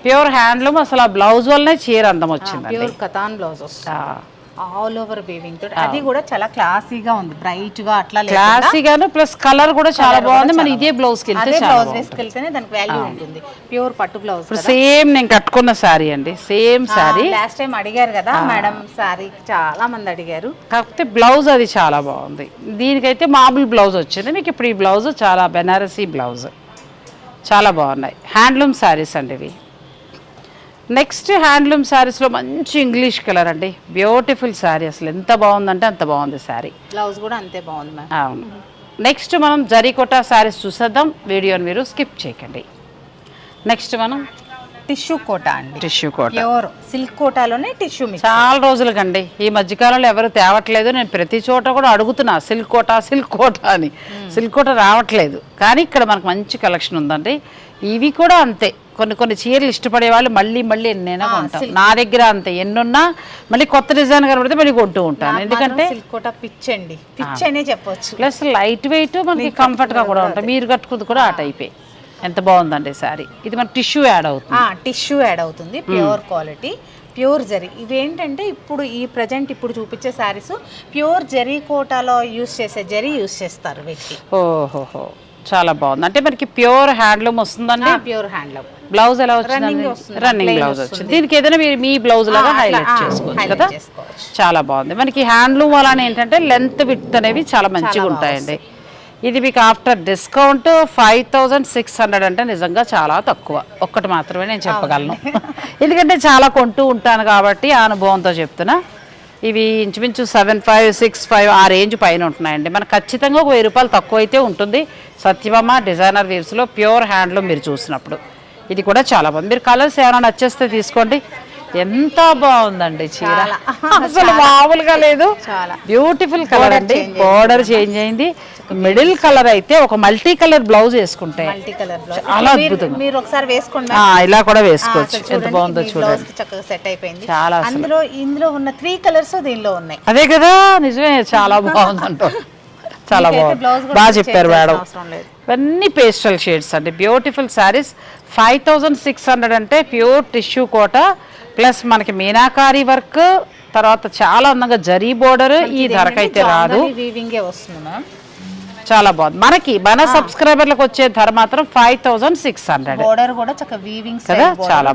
ప్యూర్ హ్యాండ్లూమ్ అసలు ఆ బ్లౌజ్ వల్లనే చీర అందం వచ్చిందండి. ప్యూర్ కతాన్ బ్లౌజ్ వస్తుంది. ఆ. ఆల్ ఓవర్ వీవింగ్ తోటి. అది కూడా చాలా క్లాసీగా ఉంది. బ్రైట్గా అట్లా క్లాసీగాను ప్లస్ కలర్ కూడా చాలా బాగుంది. మన ఇదే బ్లౌజ్కి వెళ్తే అదే బ్లౌజ్ వేసుకెళ్తేనే దానికి వాల్యూ ఉంటుంది. ప్యూర్ పట్టు బ్లౌజ్ సేమ్ నేను కట్టుకున్న శారీ అండి. సేమ్ శారీ లాస్ట్ టైం అడిగారు కదా మేడం సారీ చాలా మంది అడిగారు. కాకపోతే బ్లౌజ్ అది చాలా బాగుంది. దీనికైతే మామూలు బ్లౌజ్ వచ్చింది. మీకు ఇప్పుడు ఈ బ్లౌజ్ చాలా బెనారసీ బ్లౌజ్ చాలా బాగున్నాయి. హ్యాండ్లూమ్ శారీస్ అండి ఇవి. నెక్స్ట్ హ్యాండ్లూమ్ శారీస్లో మంచి ఇంగ్లీష్ కలర్ అండి. బ్యూటిఫుల్ శారీ అసలు. ఎంత బాగుందంటే అంత బాగుంది శారీ. బ్లౌజ్ కూడా అంతే బాగుంది మ్యామ్. అవును. నెక్స్ట్ మనం జరీకోటా శారీస్ చూసేద్దాం. వీడియోని మీరు స్కిప్ చేయకండి. నెక్స్ట్ మనం టిష్యూ కోట అండి. టిష్యూ కోట. ప్యూర్ సిల్క్ కోటాలోనే టిష్యూ మిక్స్. చాలా రోజులకండి ఈ మధ్యకాలంలో ఎవరు తేవట్లేదు. నేను ప్రతి చోట కూడా అడుగుతున్నా సిల్క్ కోట సిల్క్ కోట అని. సిల్క్ కోట రావట్లేదు. కానీ ఇక్కడ మనకు మంచి కలెక్షన్ ఉందండి. ఇవి కూడా అంతే. కొన్ని కొన్ని చీరలు ఇష్టపడే వాళ్ళు మళ్ళీ మళ్ళీ ఎన్నైనా కొంటాం. నా దగ్గర అంతే ఎన్నున్నా మళ్ళీ కొత్త డిజైన్ కనబడితే మళ్ళీ కొంటూ ఉంటాను. ఎందుకంటే పిచ్ అండి పిచ్ అనే చెప్పొచ్చు. ప్లస్ లైట్ వెయిట్ మనకి కంఫర్ట్గా కూడా ఉంటాయి. మీరు కట్టుకుంది కూడా ఆ టైపే ఎంత బాగుందండి సారీ ఇది మన టిష్యూ యాడ్ అవుతుంది. టిష్యూ యాడ్ అవుతుంది. ప్యూర్ క్వాలిటీ ప్యూర్ జరీ ఇవేంటంటే ఇప్పుడు ఈ ప్రజెంట్ ఇప్పుడు చూపించే శారీస్ ప్యూర్ జరీ కోటాలో యూస్ చేసే జరీ యూస్ చేస్తారు వీటికి ఓహోహో. చాలా బాగుంది. అంటే మనకి ప్యూర్ హ్యాండ్లూమ్ వస్తుందండి? Pure handloom. బ్లౌజ్ ఎలా వచ్చింది రన్నింగ్ బ్లౌజ్ వచ్చింది. దీనికి ఏదైనా మీరు మీ బ్లౌజ్ లాగా హైలైట్ చేసుకోవచ్చు కదా? చాలా బాగుంది. మనకి హ్యాండ్లూమ్ అలానే ఏంటంటే లెంత్ విత్ అనేవి చాలా మంచిగా ఉంటాయండి. ఇది మీకు after discount five thousand six hundred అంటే నిజంగా చాలా తక్కువ. ఒక్కటి మాత్రమే నేను చెప్పగలను. ఎందుకంటే చాలా కొంటూ ఉంటాను కాబట్టి ఆ అనుభవంతో చెప్తున్నా. ఇవి ఇంచుమించు సెవెన్ ఫైవ్ సిక్స్ ఫైవ్ ఆ రేంజ్ పైన ఉంటున్నాయండి. మనకు ఖచ్చితంగా ఒక వెయ్యి రూపాయలు తక్కువ అయితే ఉంటుంది. సత్యభామ డిజైనర్ వీవ్స్లో ప్యూర్ హ్యాండ్లూమ్ మీరు చూసినప్పుడు. ఇది కూడా చాలా బాగుంది మీరు కలర్స్ ఏమైనా నచ్చేస్తే తీసుకోండి. ఎంత బాగుందండి చీర. అసలు మామూలుగా లేదు. బ్యూటిఫుల్ కలర్ అండి. బోర్డర్ చేంజ్ అయింది. మిడిల్ కలర్ అయితే ఒక మల్టీ కలర్ బ్లౌజ్ వేసుకుంటే చాలా అద్భుతంగా. మీరు ఒకసారి వేసుకోండి. ఇలా కూడా వేసుకోవచ్చు. ఎంత బాగుందో చూడండి. చక్కగా సెట్ అయిపోయింది. చాలా. అందులో ఇందులో ఉన్న త్రీ కలర్స్ దీనిలో ఉన్నాయి. అదే కదా నిజమే చాలా బాగుందంట. చాలా బాగుంది. బాగా చెప్పారు మేడం. ఇవన్నీ పేస్టల్ షేడ్స్ అండి. Beautiful saris five thousand six hundred అంటే ప్యూర్ టిష్యూ కోట. ప్లస్ మనకి మీనాకారి వర్క్ తర్వాత చాలా అందంగా జరీ బోర్డర్ ఈ ధరకైతే రాదు. వీవింగ్ వస్తుంది మ్యామ్ చాలా బాగుంది. మనకి మన సబ్స్క్రైబర్లకు వచ్చే ధర మాత్రం five thousand six hundred border కూడా చక్కగా వీవింగ్ కదా? చాలా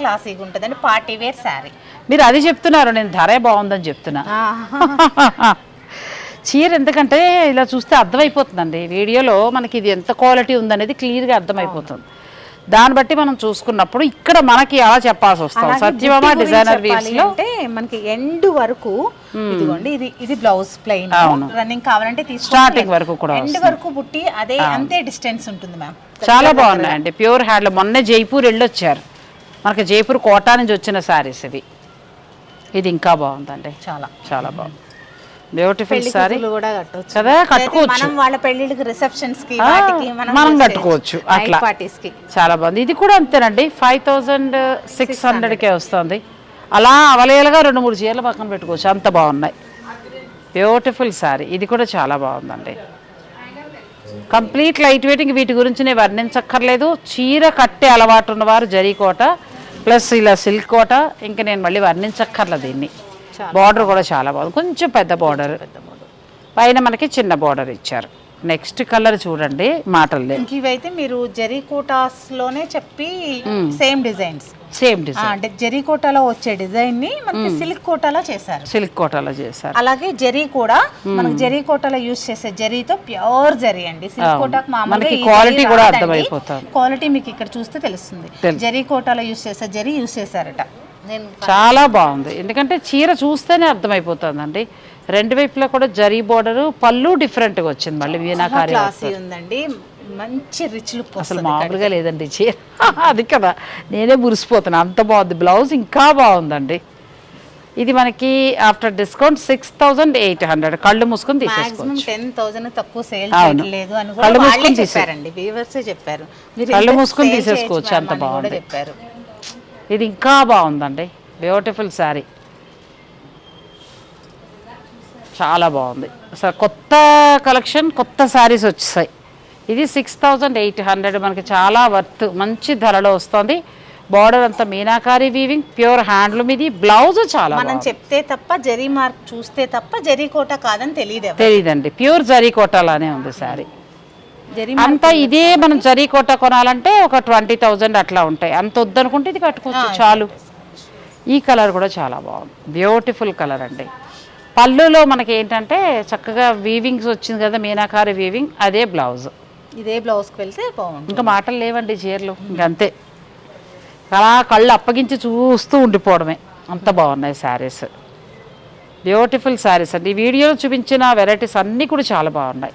క్లాసీగా ఉంటుంది అండి పార్టీ వేర్ శారీ మీరు అది చెప్తున్నారు నేను ధరే బాగుందని చెప్తున్నా. చీర ఎందుకంటే ఇలా చూస్తే అర్థమైపోతుందండి. వీడియోలో మనకి ఇది ఎంత క్వాలిటీ ఉందనేది క్లియర్గా అర్థమైపోతుంది. దాన్ని బట్టి మనం చూసుకున్నప్పుడు ఇక్కడ మనకి అలా చెప్పాల్సి వస్తాం సత్యభామ డిజైనర్ వీవ్స్లో అంటే మనకి ఎండ్ వరకు ఇదిగోండి ఇది ఇది బ్లౌజ్ ప్లెయిన్. రన్నింగ్ కావాలంటే Starting వరకు కూడా ఎండ్ వరకు బుట్టి అదే అంతే డిస్టెన్స్ ఉంటుంది మ్యామ్. చాలా బాగున్నాయండి. ప్యూర్ హ్యాండ్లు మొన్నే జైపూర్ వెళ్ళొచ్చారు. మనకి జైపూర్ కోటా నుంచి వచ్చిన శారీస్ ఇవి. ఇది ఇంకా బాగుందండి. చాలా. చాలా బాగుంది. బ్యూటిఫుల్ కూతుర్లు కూడా కట్టొచ్చు. కదా కట్టుకోవచ్చు. మనం వాళ్ళ పెళ్ళిళ్ళకి రిసెప్షన్స్కి ఆ, వాటికి మనం కట్టుకోవచ్చు. అట్లా. పార్టీస్కి. చాలా బాగుంది. ఇది కూడా అంతేనండి. ఫైవ్ థౌజండ్ సిక్స్ హండ్రెడ్కే వస్తుంది. అలా అవలేలుగా రెండు మూడు చీరలు పక్కన పెట్టుకోవచ్చు. అంత బాగున్నాయి. బ్యూటిఫుల్ శారీ ఇది కూడా చాలా బాగుందండి. కంప్లీట్ లైట్ వెయిటింగ్ వీటి గురించి నేను వర్ణించక్కర్లేదు. చీర కట్టే అలవాటు ఉన్నవారు జరీకోట ప్లస్ ఇలా సిల్క్ కోట. ఇంకా నేను మళ్ళీ వర్ణించక్కర్లేదు దీన్ని. బార్డర్ కూడా చాలా బాగుంది. కొంచెం పెద్ద బార్డర్ పైన మనకి చిన్న బార్డర్ ఇచ్చారు. నెక్స్ట్ కలర్ చూడండి మాటలు ఇవైతే మీరు జరీ కోటాస్లోనే చెప్పి సేమ్ డిజైన్స్ సేమ్ డిజైన్ అంటే జరీ కోటాలో వచ్చే డిజైన్ని మనకి సిల్క్ కోటాలో చేశారు. సిల్క్ కోటలో చేశారు. అలాగే జరీ కూడా మనకి జరీ కోటలో యూస్ చేసే జరీతో ప్యూర్ జరీ అండి. సిల్క్ కోటాకు మనకి quality కూడా అర్థమైపోతుంది. క్వాలిటీ మీకు ఇక్కడ చూస్తే తెలుస్తుంది. జరీ కోటాలో యూస్ చేసే జరీ యూస్ చేశారట. చాలా బాగుంది. ఎందుకంటే చీర చూస్తేనే అర్థమైపోతుందండి. రెండు వైపులా కూడా జరీ బోర్డర్ పళ్ళు డిఫరెంట్గా వచ్చింది మళ్ళీ మీనాకారి ఉందండి. మంచి రిచ్ లుక్ అసలు మామూలుగా లేదండి చీర. అది కదా. నేనే మురిసిపోతున్నా. అంత బాగుంది. బ్లౌజ్ ఇంకా బాగుందండి. ఇది మనకి after discount six thousand eight hundred. కళ్ళు మూసుకొని తీసేసుకో మాక్సిమం టెన్ థౌసండ్ తక్కువ సేల్ అని కళ్ళు మూసుకొని వీవర్సే చెప్పారు. కళ్ళు మూసుకొని తీసేసుకోవచ్చు, అంత బాగుంది. చెప్పారు. ఇది ఇంకా బాగుందండి. బ్యూటిఫుల్ శారీ చాలా బాగుంది. అసలు కొత్త కలెక్షన్ కొత్త శారీస్ వచ్చాయి ఇది సిక్స్ థౌజండ్ ఎయిట్ హండ్రెడ్ మనకి చాలా వర్త్ మంచి ధరలో వస్తుంది. బార్డర్ అంతా మీనాకారి వీవింగ్ ప్యూర్ హ్యాండ్లూమ్ ఇది. బ్లౌజ్ చాలా మనం చెప్తే తప్ప జరీ మార్క్ చూస్తే తప్ప జరీ కోట కాదని తెలియదు తెలియదండి ప్యూర్ జరీ కోటలానే ఉంది శారీ అంత ఇదే మనం జరీ కోట కొనాలంటే ఒక ట్వంటీ థౌజండ్ అట్లా ఉంటాయి. అంత వద్దనుకుంటే ఇది కట్టుకోవచ్చు. చాలు. ఈ కలర్ కూడా చాలా బాగుంది. బ్యూటిఫుల్ కలర్ అండి. పళ్ళులో మనకి ఏంటంటే చక్కగా వీవింగ్స్ వచ్చింది కదా మీనాకారి వీవింగ్ అదే బ్లౌజ్ ఇదే బ్లౌజ్కి వెళ్తే బాగుంటుంది. ఇంకా మాటలు లేవండి చీరలు. ఇంకంతే అలా కళ్ళు అప్పగించి చూస్తూ ఉండిపోవడమే. అంత బాగున్నాయి శారీస్ బ్యూటిఫుల్ శారీస్ అండి. ఈ వీడియోలో చూపించిన వెరైటీస్ అన్నీ కూడా చాలా బాగున్నాయి.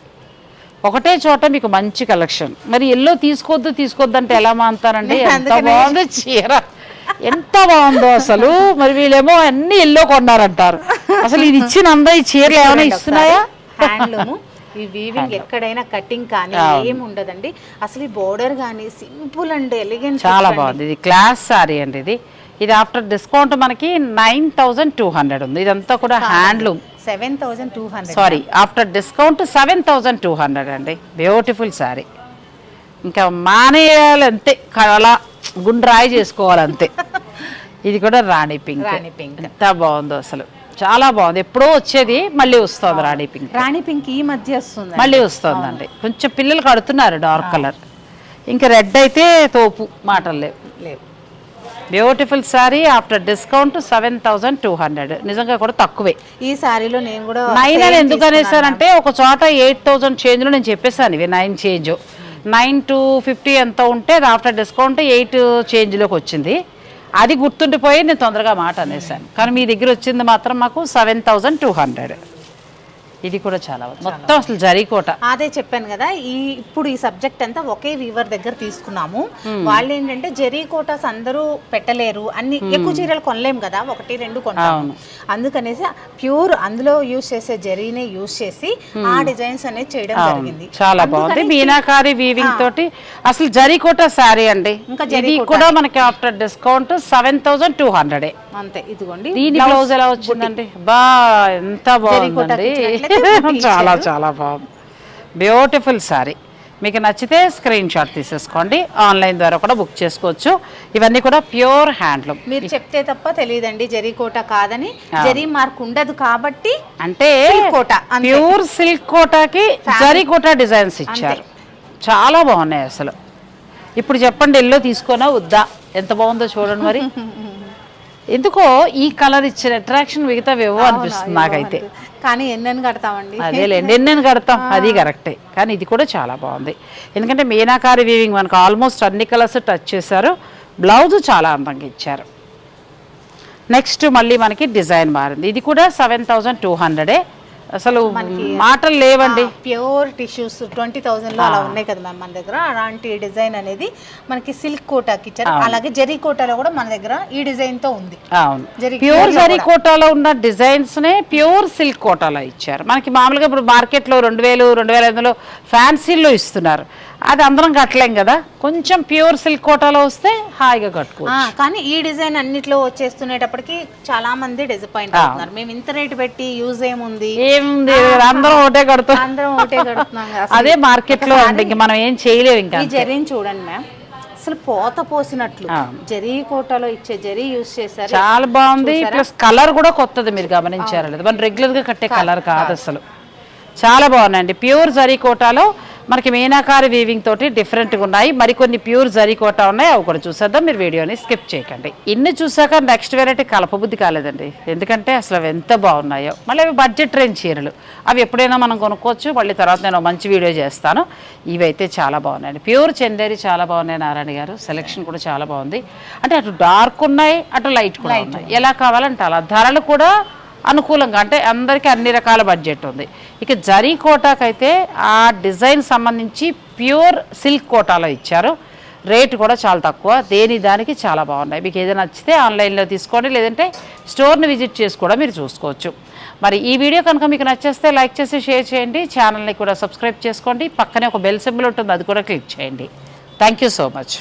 ఒకటే చోట మీకు మంచి కలెక్షన్. మరి ఎల్లో తీసుకోవద్దు తీసుకోవద్దు అంటే ఎలా మాంతారండి? ఎంత బాగుంది చీర. ఎంత బాగుందో అసలు. మరి వీళ్ళేమో అన్ని ఎల్లో కొన్నారంటారు. అసలు ఇది ఇచ్చిన అందా ఈ చీరలు ఏమైనా ఇస్తున్నాయా? ఈ వీవింగ్ ఎక్కడైనా కటింగ్ కానీ ఏం ఉండదండి. అసలు ఈ బోర్డర్ కానీ సింపుల్ అండ్ ఎలిగెంట్ చాలా బాగుంది. ఇది క్లాస్ సారీ అండి ఇది. ఇది ఆఫ్టర్ డిస్కౌంట్ మనకి నైన్ థౌజండ్ టూ హండ్రెడ్ ఉంది. ఇదంతా కూడా handloom seven thousand two hundred sorry after discount seven thousand two hundred అండి. బ్యూటిఫుల్ శారీ ఇంకా మానేయాలి అంతే అలా గుండ్రాయి చేసుకోవాలి అంతే ఇది కూడా రాణి పింక్. రాణి పింక్. ఎంత బాగుందో అసలు. చాలా బాగుంది. ఎప్పుడో వచ్చేది మళ్ళీ వస్తుంది రాణి పింక్. రాణి పింక్ ఈ మధ్య వస్తుంది మళ్ళీ వస్తుందండి. కొంచెం పిల్లలు కడుతున్నారు డార్క్ కలర్. ఇంకా రెడ్ అయితే తోపు మాటలు లేవు. లేవు. Beautiful sari after discount seven thousand two hundred నిజంగా కూడా తక్కువే. ఈ సారీలో నేను కూడా నైన్ అని ఎందుకు. అనేసారంటే ఒక చోట ఎయిట్ థౌజండ్ చేంజ్లో నేను చెప్పేసాను ఇవి nine change nine two fifty ఎంత ఉంటే అది ఆఫ్టర్ డిస్కౌంట్ ఎయిట్ చేంజ్లోకి వచ్చింది. అది గుర్తుండిపోయి నేను తొందరగా మాట అనేసాను. కానీ మీ దగ్గర వచ్చింది మాత్రం మాకు సెవెన్ థౌజండ్ టూ హండ్రెడ్ ఇది కూడా చాలా బాగుంది. మొత్తం అసలు జరీకోట అదే చెప్పాను కదా ఈ ఇప్పుడు ఈ సబ్జెక్ట్ అంతా ఒకే వీవర్ దగ్గర తీసుకున్నాము. వాళ్ళు ఏంటంటే జెరీ కోటాస్ అందరూ పెట్టలేరు అన్ని ఎక్కువ చీరలు కొనలేం కదా ఒకటి రెండు కొంటాము. అందుకనేసి ప్యూర్ అందులో యూజ్ చేసే జరీనే యూజ్ చేసి ఆ డిజైన్స్ అనేది చేయడం జరిగింది. చాలా బాగుంది. మీనాకారి వీవింగ్ తోటి అసలు జరీకోట శారీ అండి. ఇంకా ఇది కూడా మనకి after discount seven thousand two hundred. అంతే ఇదిగోండి. దీని బ్లౌజ్ ఎలా వచ్చిందండి? బా ఎంత బాగుందండి. ఇచ్చినట్లయితే చాలా చాలా బాగుంది. బ్యూటిఫుల్ శారీ మీకు నచ్చితే స్క్రీన్ షాట్ తీసేసుకోండి. ఆన్లైన్ ద్వారా కూడా బుక్ చేసుకోవచ్చు. ఇవన్నీ కూడా ప్యూర్ హ్యాండ్లూమ్ మీరు చెప్తే తప్ప తెలియదండి. జరీ కోట కాదని. జరీ మార్క్ ఉండదు కాబట్టి అంటే కోట. ప్యూర్ సిల్క్ కోటాకి జరీ కోటా డిజైన్స్ ఇచ్చారు. చాలా బాగున్నాయి అసలు. ఇప్పుడు చెప్పండి ఎల్లో తీసుకోనా వద్దా? ఎంత బాగుందో చూడండి మరి. ఎందుకో ఈ కలర్ ఇచ్చిన అట్రాక్షన్ మిగతా ఏవో అనిపిస్తుంది నాకైతే. కానీ ఎన్నని కడతామండి? అదేలేండి ఎన్నెన్ని కడతాం? అది కరెక్టే. కానీ ఇది కూడా చాలా బాగుంది. ఎందుకంటే మీనాకారి వీవింగ్ మనకు ఆల్మోస్ట్ అన్ని కలర్స్ టచ్ చేశారు. బ్లౌజ్ చాలా అందంగా ఇచ్చారు. నెక్స్ట్ మళ్ళీ మనకి డిజైన్ మారింది. ఇది కూడా సెవెన్ థౌజండ్ టూ హండ్రెడే అసలు మాటలు లేవండి. ప్యూర్ టిష్యూస్ ట్వంటీ థౌసండ్లో అలా ఉన్నాయి కదా మ్యామ్ మన దగ్గర. అలాంటి డిజైన్ అనేది మనకి సిల్క్ కోటాకి ఇచ్చారు అలాగే జరీ కోటాలో కూడా మన దగ్గర ఈ డిజైన్తో ఉంది. అవును. ప్యూర్ జరీ కోటాలో ఉన్న డిజైన్స్ నే ప్యూర్ సిల్క్ కోటాలో ఇచ్చారు. మనకి మామూలుగా ఇప్పుడు మార్కెట్లో రెండు వేలు రెండు వేల ఐదులో ఫ్యాన్సీల్లో ఇస్తున్నారు. అది అందరం కట్టలేం కదా? కొంచెం ప్యూర్ సిల్క్ కోటాలో వస్తే హాయిగా కట్టుకో ఆ, కానీ ఈ డిజైన్ అన్నిట్లో వచ్చేస్తునేటప్పటికి చాలా మంది డిసప్పాయింట్ అవుతున్నారు. మేము ఇంత రేటు పెట్టి యూజ్ ఏముంది? ఏముంది? అందరం ఒకటే కడతాం అందరం ఒకటే కడుతున్నాం. అదే మార్కెట్లో ఇంక మనం ఏం చేయలేము ఇంకా జరీని చూడండి మ్యామ్. అసలు పోత పోసినట్లు. జరీ కోటాలో ఇచ్చే జరీ యూజ్ చేశారు. చాలా బాగుంది. ప్లస్ కలర్ కూడా కొత్తది మీరు గమనించారు లేదు. మనం రెగ్యులర్గా కట్టే కలర్ కాదు అసలు. చాలా బాగున్నాయండి. ప్యూర్ జరీ కోటాలో మనకి మీనాకారి వీవింగ్ తోటి డిఫరెంట్గా ఉన్నాయి. మరికొన్ని ప్యూర్ జరీ కోటా ఉన్నాయి. అవి కూడా చూసేద్దాం. మీరు వీడియోని స్కిప్ చేయకండి. ఇన్ని చూసాక నెక్స్ట్ వెరైటీ కలపబుద్ధి కాలేదండి. ఎందుకంటే అసలు అవి ఎంత బాగున్నాయో. మళ్ళీ అవి బడ్జెట్ రేంజ్ చీరలు. అవి ఎప్పుడైనా మనం కొనుక్కోవచ్చు. మళ్ళీ తర్వాత నేను మంచి వీడియో చేస్తాను. ఇవైతే చాలా బాగున్నాయండి. ప్యూర్ చందేరి చాలా బాగున్నాయి నారాయణ గారు. సెలెక్షన్ కూడా చాలా బాగుంది. అంటే అటు డార్క్ ఉన్నాయి అటు లైట్ కూడా ఉన్నాయి. ఎలా కావాలంటే అలా. ధరలు కూడా అనుకూలంగా అంటే అందరికీ అన్ని రకాల బడ్జెట్ ఉంది. ఇక జరీ కోటాకైతే ఆ డిజైన్ సంబంధించి ప్యూర్ సిల్క్ కోటాలో ఇచ్చారు. రేటు కూడా చాలా తక్కువ. దేని దానికి చాలా బాగున్నాయి. మీకు ఏదైనా నచ్చితే ఆన్లైన్లో తీసుకోండి లేదంటే స్టోర్ని విజిట్ చేసి కూడా మీరు చూసుకోవచ్చు. మరి ఈ వీడియో కనుక మీకు నచ్చేస్తే లైక్ చేసి షేర్ చేయండి. ఛానల్ని కూడా సబ్స్క్రైబ్ చేసుకోండి. పక్కనే ఒక బెల్ సింబల్ ఉంటుంది అది కూడా క్లిక్ చేయండి. Thank you so much